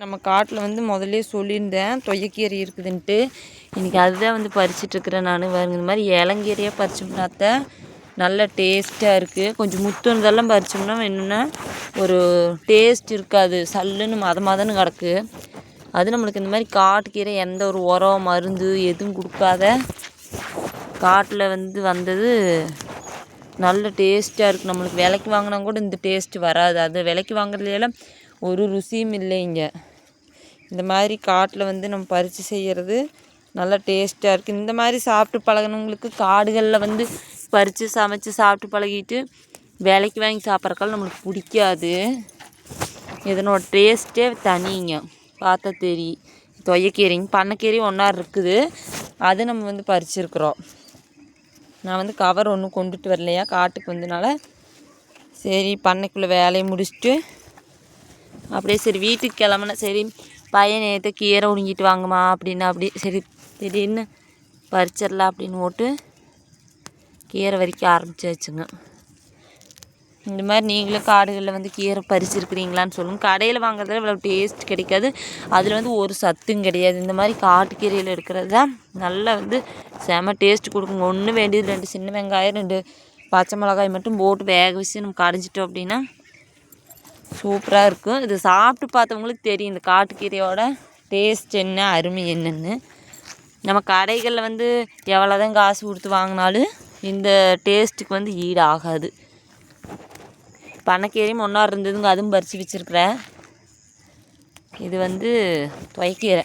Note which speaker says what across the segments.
Speaker 1: நம்ம காட்டில் வந்து முதல்ல சொல்லியிருந்தேன் தொய்யக்கீரை இருக்குதுன்ட்டு. இன்றைக்கி அதுதான் வந்து பறிச்சிட்ருக்குறேன் நான். பாருங்க இந்த மாதிரி இளங்கீரையாக பறிச்சோம்னாத்த நல்ல டேஸ்ட்டாக இருக்குது கொஞ்சம் முத்துனதெல்லாம் பறிச்சோம்னா என்னென்னா ஒரு டேஸ்ட் இருக்காது. சல்லுன்னு மத மதன்னு கிடக்கு. அது நம்மளுக்கு இந்த மாதிரி காட்டுக்கீரை எந்த ஒரு உரம் மருந்து எதுவும் கொடுக்காத காட்டில் வந்து வந்தது நல்ல டேஸ்ட்டாக இருக்குது நம்மளுக்கு விலைக்கு வாங்கினா கூட இந்த டேஸ்ட்டு வராது. அது விலைக்கு வாங்குறதுலாம் ஒரு ருசியும் இல்லைங்க. இந்த மாதிரி காட்டில் வந்து நம்ம பறித்து செய்கிறது நல்லா டேஸ்ட்டாக இருக்குது இந்த மாதிரி சாப்பிட்டு பழகினவங்களுக்கு காடுகளில் வந்து பறித்து சமைச்சு சாப்பிட்டு பழகிட்டு வேலைக்கு வாங்கி சாப்பிட்றக்கால நம்மளுக்கு பிடிக்காது. இதனோட டேஸ்ட்டே தனிங்க. பார்த்தா தெரியும் தொய்யக்கீரைங்க பண்ணக்கீரையும் ஒன்றா இருக்குது. அது நம்ம வந்து பறிச்சிருக்கிறோம். நான் வந்து கவர் ஒன்றும் கொண்டுட்டு வரலையா? காட்டுக்கு வந்தனால சரி பண்ணைக்குள்ளே வேலையை முடிச்சுட்டு அப்படியே சரி வீட்டுக்கு கிளம்புனேன். சரி பையன் நேற்று கீரை உடுங்கிட்டு வாங்கம்மா அப்படின்னு அப்படி சரி திடீர்னு பறிச்சிடலாம் அப்படின்னு போட்டு கீரை வரிக்க ஆரம்பிச்சாச்சுங்க. இந்த மாதிரி நீங்களும் காடுகளில் வந்து கீரை பறிச்சிருக்கிறீங்களான்னு சொல்லுங்கள் கடையில் வாங்குறதுல இவ்வளோ டேஸ்ட் கிடைக்காது. அதில் வந்து ஒரு சத்தும் கிடையாது. இந்த மாதிரி காட்டுக்கீரையில் இருக்கிறது தான் நல்லா வந்து செம டேஸ்ட் கொடுக்குங்க. ஒன்று வேண்டியது ரெண்டு சின்ன வெங்காயம் ரெண்டு பச்சை மிளகாய் மட்டும் போட்டு வேக வச்சு நம்ம கடைஞ்சிட்டோம் அப்படின்னா சூப்பராக இருக்கும். இது சாப்பிட்டு பார்த்தவங்களுக்கு தெரியும். இந்த காட்டுக்கீரையோட டேஸ்ட் என்ன அருமை என்னென்னு. நம்ம கடைகளில் வந்து எவ்வளோ தான் காசு கொடுத்து வாங்கினாலும் இந்த டேஸ்ட்டுக்கு வந்து ஈடு ஆகாது பண்ணக்கீரையும் ஒன்றா இருந்ததுங்க அதுவும் பறித்து வச்சுருக்குறேன். இது வந்து துவைக்கீரை.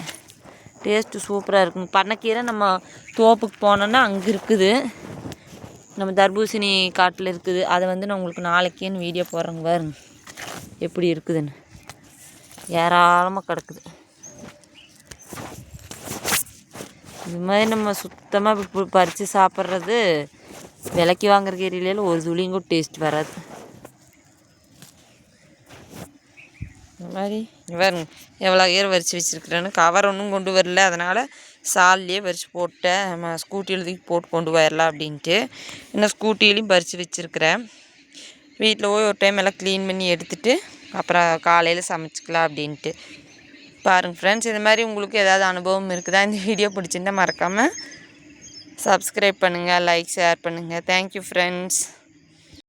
Speaker 1: டேஸ்ட்டு சூப்பராக இருக்குங்க பண்ணக்கீரை நம்ம தோப்புக்கு போனோன்னா அங்கே இருக்குது. நம்ம தர்பூசணி காட்டில் இருக்குது. அதை வந்து நான் உங்களுக்கு நாளைக்கேன்னு வீடியோ போடுறேங்க பாருங்க. எப்படி இருக்குதுன்னு. ஏராளமாக கிடக்குது. இது மாதிரி நம்ம சுத்தமாக இப்போ பறித்து சாப்பிட்றது விலைக்கு வாங்குற கீரையில ஒரு துளியும் கூட டேஸ்ட் வராது. இந்த மாதிரி பாருங்க எவ்வளோ கீரை வரிச்சு வச்சுருக்குறேன்னு கவர் ஒன்றும் கொண்டு வரல அதனால் சால்லையே பறித்து போட்டேன். நம்ம ஸ்கூட்டியில் தூக்கி போட்டு கொண்டு போயிடலாம் அப்படின்ட்டு. இன்னும் ஸ்கூட்டிலையும் பறித்து வச்சுருக்குறேன். வீட்டில் போய் ஒரு டைம் எல்லாம் க்ளீன் பண்ணி எடுத்துகிட்டு அப்புறம் காலையில் சமைச்சிக்கலாம் அப்படின்ட்டு. பாருங்கள் ஃப்ரெண்ட்ஸ் இந்த மாதிரி உங்களுக்கு ஏதாவது அனுபவம் இருக்குதா? இந்த வீடியோ பிடிச்சிருந்தால் மறக்காமல் சப்ஸ்கிரைப் பண்ணுங்கள் லைக் ஷேர் பண்ணுங்கள் தேங்க்யூ ஃப்ரெண்ட்ஸ்